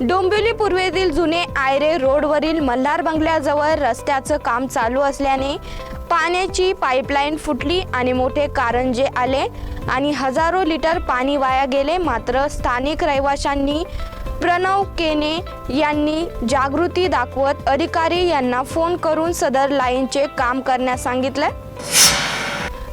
डोंबिवली पूर्वेतील जुने आयरे रोडवरील मल्हार बंगल्याजवळ रस्त्याचं काम चालू असल्याने पाण्याची पाईपलाईन फुटली आणि मोठे कारंजे आले आणि हजारो लिटर पाणी वाया गेले. मात्र स्थानिक रहिवाशांनी प्रणव केने यांनी जागृती दाखवत अधिकारी यांना फोन करून सदर लाईनचे काम करण्यास सांगितलं.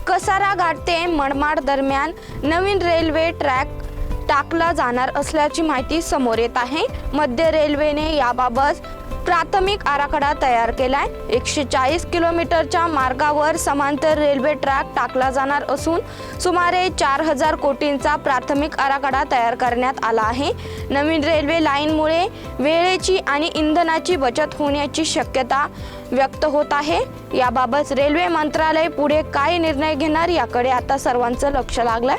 कसारा घाट ते मनमाड दरम्यान नवीन रेल्वे ट्रॅक टाकला जाणार असल्याची माहिती समोर येत आहे. मध्य रेल्वेने याबाबत प्राथमिक आराखडा तयार केलाय. एकशे चाळीस किलोमीटरच्या मार्गावर समांतर रेल्वे ट्रॅक टाकला जाणार असून सुमारे चार हजार कोटींचा प्राथमिक आराखडा तयार करण्यात आला आहे. नवीन रेल्वे लाईनमुळे वेळेची आणि इंधनाची बचत होण्याची शक्यता व्यक्त होत आहे. याबाबत रेल्वे मंत्रालय पुढे काय निर्णय घेणार याकडे आता सर्वांचं लक्ष लागलंय.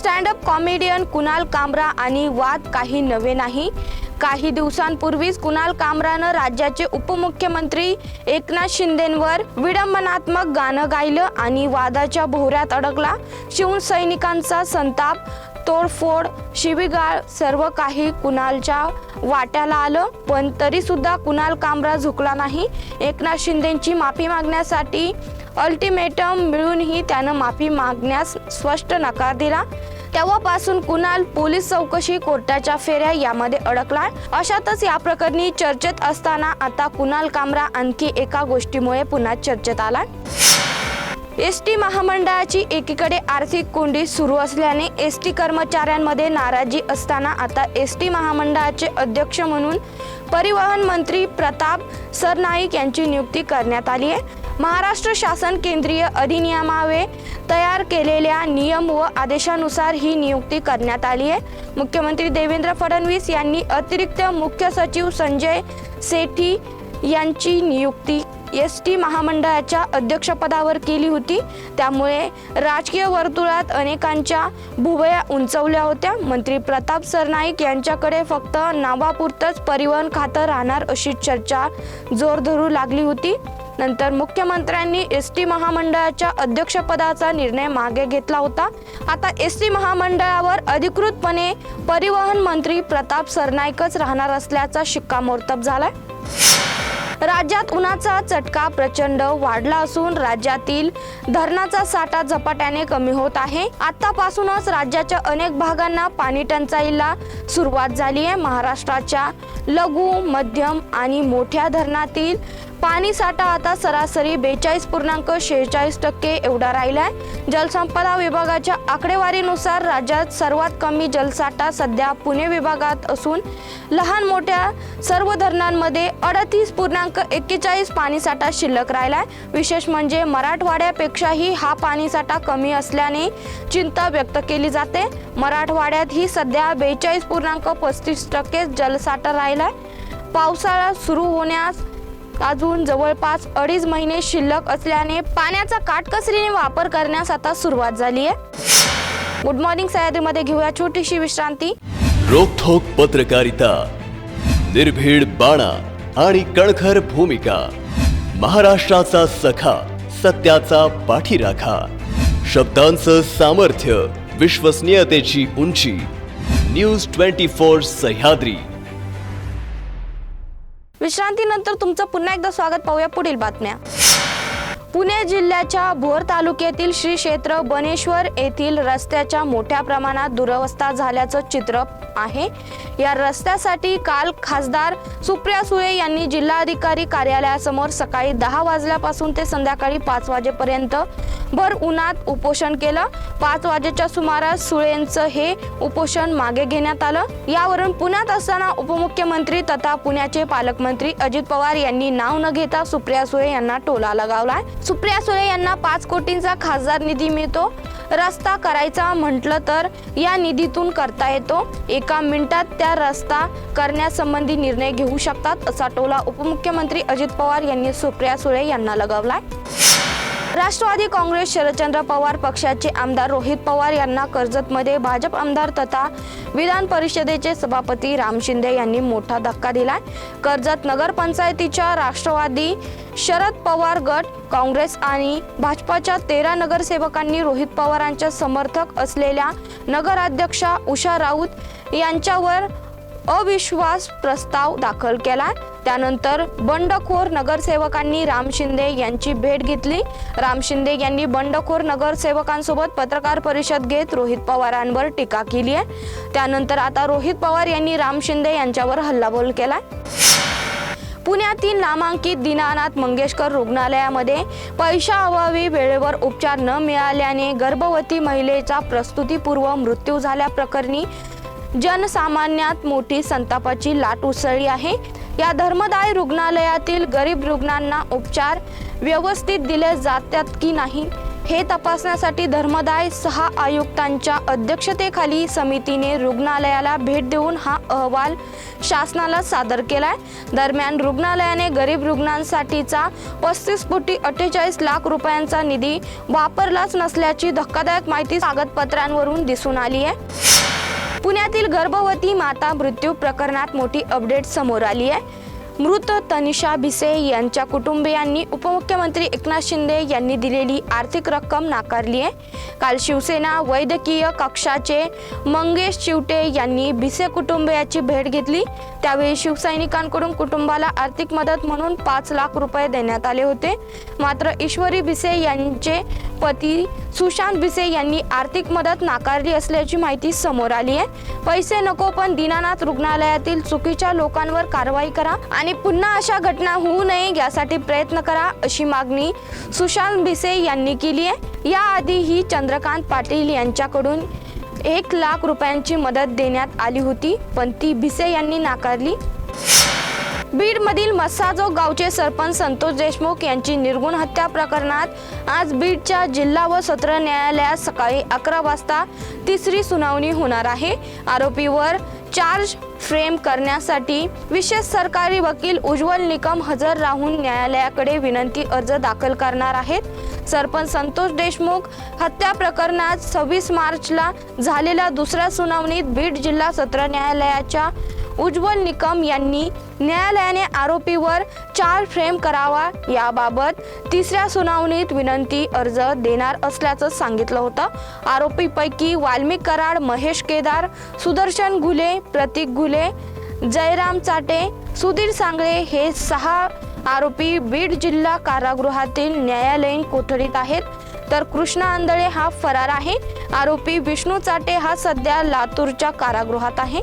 स्टँडअप कॉमेडियन कुणाल कामरा आणि वाद काही नवे नाही. काही दिवसांपूर्वीच कुणाल कामरानं राज्याचे उपमुख्यमंत्री एकनाथ शिंदेंवर विडंबनात्मक गाणं गायलं आणि वादाच्या भोवऱ्यात अडकला. शिवसैनिकांचा संताप तोडफोड शिवीगाळ सर्व काही कुणालच्या वाट्याला आलं पण तरीसुद्धा कुणाल कामरा झुकला नाही. एकनाथ शिंदेंची माफी मागण्यासाठी अल्टिमेटम मिळूनही त्यानं माफी मागण्यास स्पष्ट नकार दिला. तेव्हापासून कुणाल पोलीस चौकशी कोर्टाच्या फेऱ्या यामध्ये अडकला. अशातच या प्रकरणी चर्चेत असताना आता कुणाल कामरा आणखी एका गोष्टीमुळे पुन्हा चर्चेत आला. एस टी महामंडळाची एकीकडे आर्थिक कोंडी सुरू असल्याने एस टी कर्मचाऱ्यांमध्ये नाराजी असताना आता एस टी महामंडळाचे अध्यक्ष म्हणून परिवहन मंत्री प्रताप सरनाईक यांची नियुक्ती करण्यात आली आहे. महाराष्ट्र शासन केंद्रीय अधिनियमावे तयार केलेल्या नियम व आदेशानुसार ही नियुक्ती करण्यात आली आहे. मुख्यमंत्री देवेंद्र फडणवीस यांनी अतिरिक्त मुख्य सचिव संजय सेठी यांची नियुक्ती एस टी महामंडळाच्या अध्यक्षपदावर केली होती. त्यामुळे राजकीय वर्तुळात अनेकांच्या भुवया उंचवल्या होत्या. मंत्री प्रताप सरनाईक यांच्याकडे फक्त नावापुरतंच परिवहन खातं राहणार अशी चर्चा जोर धरू लागली होती. नंतर मुख्यमंत्र्यांनी एस टी महामंडळाच्या अध्यक्षपदाचा निर्णय मागे घेतला होता. आता एस टी महामंडळावर अधिकृतपणे परिवहन मंत्री प्रताप सरनाईकच राहणार असल्याचा शिक्कामोर्तब झालाय. राज्यात उन्हाचा चटका प्रचंड वाढला असून राज्यातील धरणाचा साठा झपाट्याने कमी होत आहे. आतापासूनच राज्याच्या अनेक भागांना पाणी टंचाईला सुरुवात झाली आहे. महाराष्ट्राच्या लघु मध्यम आणि मोठ्या धरणातील पाणी साठा आता सरासरी बेचाळीस पूर्णांक शेहेचाळीस टक्के एवढा राहिलाय. जलसंपदा विभागाच्या आकडेवारीनुसार राज्यात सर्वात कमी जलसाठा सध्या पुणे विभागात असून लहान मोठ्या सर्व धरणांमध्ये अडतीस पूर्णांक एक्केचाळीस पाणीसाठा शिल्लक राहिलाय. विशेष म्हणजे मराठवाड्यापेक्षाही हा पाणीसाठा कमी असल्याने चिंता व्यक्त केली जाते. मराठवाड्यात ही सध्या बेचाळीस पूर्णांक पस्तीस टक्के जलसाठा राहिलाय. पावसाळा सुरू होण्यास अजून जवळपास अडीच महिने शिल्लक असल्याने पाण्याचा काटकसरीने वापर करण्यास आता सुरुवात झाली आहे. गुड मॉर्निंग सह्याद्रीमध्ये घेऊया छोटीशी विश्रांती. रोखोक पत्रकारिता निर्भीड बाणा आणि कणखर भूमिका महाराष्ट्राचा सखा सत्याचा पाठीराखा शब्दांचं सामर्थ्य विश्वसनीयतेची उंची न्यूज ट्वेंटी फोर सह्याद्री. विश्रांतीनंतर तुमचं पुन्हा एकदा स्वागत पाहूया पुढील बातम्या. पुणे जिल्ह्याच्या भोर तालुक्यातील श्री क्षेत्र बनेश्वर येथील रस्त्याच्या मोठ्या प्रमाणात दुरवस्था झाल्याचं चित्र आहे. या रस्त्यासाठी काल खासदार सुप्रिया सुळे यांनी जिल्हाधिकारी कार्यालयासमोर सकाळी दहा वाजल्यापासून ते संध्याकाळी पाच वाजेपर्यंत भर उन्हात उपोषण केलं. पाच वाजेच्या सुमारास सुळेंचं हे उपोषण मागे घेण्यात आलं. यावरून पुण्यात असताना उपमुख्यमंत्री तथा पुण्याचे पालकमंत्री अजित पवार यांनी नाव न घेता सुप्रिया सुळे यांना टोला लगावलाय. सुप्रिया सुळे यांना पाच कोटींचा खासदार निधी मिळतो. रस्ता करायचा म्हटलं तर या निधीतून करता येतो. एका मिनिटात त्या रस्ता करण्यासंबंधी निर्णय घेऊ शकतात असा टोला उपमुख्यमंत्री अजित पवार यांनी सुप्रिया सुळे यांना लगावलाय. राष्ट्रवादी काँग्रेस शरदचंद्र पवार पक्षाचे आमदार रोहित पवार यांना कर्जतमध्ये भाजप आमदार तथा विधान परिषदेचे सभापती राम शिंदे यांनी मोठा धक्का दिलाय. कर्जत नगरपंचायतीच्या राष्ट्रवादी शरद पवार गट काँग्रेस आणि भाजपाच्या तेरा नगरसेवकांनी रोहित पवारांच्या समर्थक असलेल्या नगराध्यक्षा उषा राऊत यांच्यावर अविश्वास प्रस्ताव दाखल केला. त्यानंतर बंडखोर नगरसेवकांनी राम शिंदे यांची भेट घेतली. राम शिंदे यांनी बंडखोर नगरसेवकांसोबत पत्रकार परिषद घेत रोहित पवारांवर टीका केली आहे. त्यानंतर आता रोहित पवार यांनी राम शिंदे यांच्यावर हल्लाबोल केलाय. पुण्यातील नामांकित दीनानाथ मंगेशकर रुग्णालयामध्ये पैशाअभावी वेळेवर उपचार न मिळाल्याने गर्भवती महिलेचा प्रस्तुतीपूर्व मृत्यू झाल्याप्रकरणी जनसामान्यात मोठी संतापाची लाट उसळली आहे. या धर्मदाय रुग्णालयातील गरीब रुग्णांना उपचार व्यवस्थित दिले जातात की नाही? हे तपासण्यासाठी धर्मदाय सहा आयुक्तांच्या अध्यक्षतेखाली समितीने रुग्णालयाला भेट देऊन हा अहवाल शासनाला सादर केलाय. दरम्यान रुग्णालयाने गरीब रुग्णांसाठीचा पस्तीस कोटी अठ्ठेचाळीस लाख रुपयांचा निधी वापरलाच नसल्याची धक्कादायक माहिती कागदपत्रांवरून दिसून आली आहे. पुण्यातील गर्भवती माता मृत्यू प्रकरणात मोठी अपडेट समोर आली आहे. मृत तनिषा भिसे यांच्या कुटुंबियांनी उपमुख्यमंत्री एकनाथ शिंदे यांनी दिलेली आर्थिक रक्कम नाकारली आहे. काल शिवसेना वैद्यकीय कक्षाचे मंगेश चिवटे यांनी भिसे कुटुंबियाची भेट घेतली. त्यावेळी शिवसैनिकांकडून कुटुंबाला आर्थिक मदत म्हणून पाच लाख रुपये देण्यात आले होते. मात्र ईश्वरी भिसे यांचे पती सुशांत भिसे यांनी आर्थिक मदत नाकारली असल्याची माहिती समोर आली आहे. पैसे नको पण दीनानाथ रुग्णालयातील चुकीच्या लोकांवर कारवाई करा आणि पुन्हा अशा घटना होऊ नये यासाठी प्रयत्न करा अशी मागणी सुशांत भिसे यांनी केली आहे. याआधीही चंद्रकांत पाटील यांच्याकडून एक लाख रुपयांची मदत देण्यात आली होती पण ती भिसे यांनी नाकारली. बीडमधील मस्साजो गावचे सरपंच संतोष देशमुख यांची निर्गुण हत्या प्रकरणात आज बीडच्या जिल्हा व सत्र न्यायालयात सकाळी अकरा वाजता तिसरी सुनावणी होणार आहे. आरोपीवर चार्ज फ्रेम करण्यासाठी विशेष सरकारी वकील उज्ज्वल निकम हजर राहून न्यायालयाकडे विनंती अर्ज दाखल करणार आहेत. सरपंच संतोष देशमुख हत्या प्रकरणात सव्वीस मार्चला झालेल्या दुसऱ्या सुनावणीत बीड जिल्हा सत्र न्यायालयाच्या उज्ज्वल निकम यांनी न्यायालयाने आरोपीवर चार फ्रेम करावा याबाबत तिसऱ्या सुनावणीत विनंती अर्ज देणार असल्याचं सांगितलं होतं. आरोपीपैकी वाल्मिक कराड महेश केदार सुदर्शन घुले प्रतीक घुले जयराम चाटे सुधीर सांगळे हे सहा आरोपी बीड जिल्हा कारागृहातील न्यायालयीन कोठडीत आहेत. तर कृष्णा आंधळे हा फरार आहे. आरोपी विष्णू चाटे हा सध्या लातूरच्या कारागृहात आहे.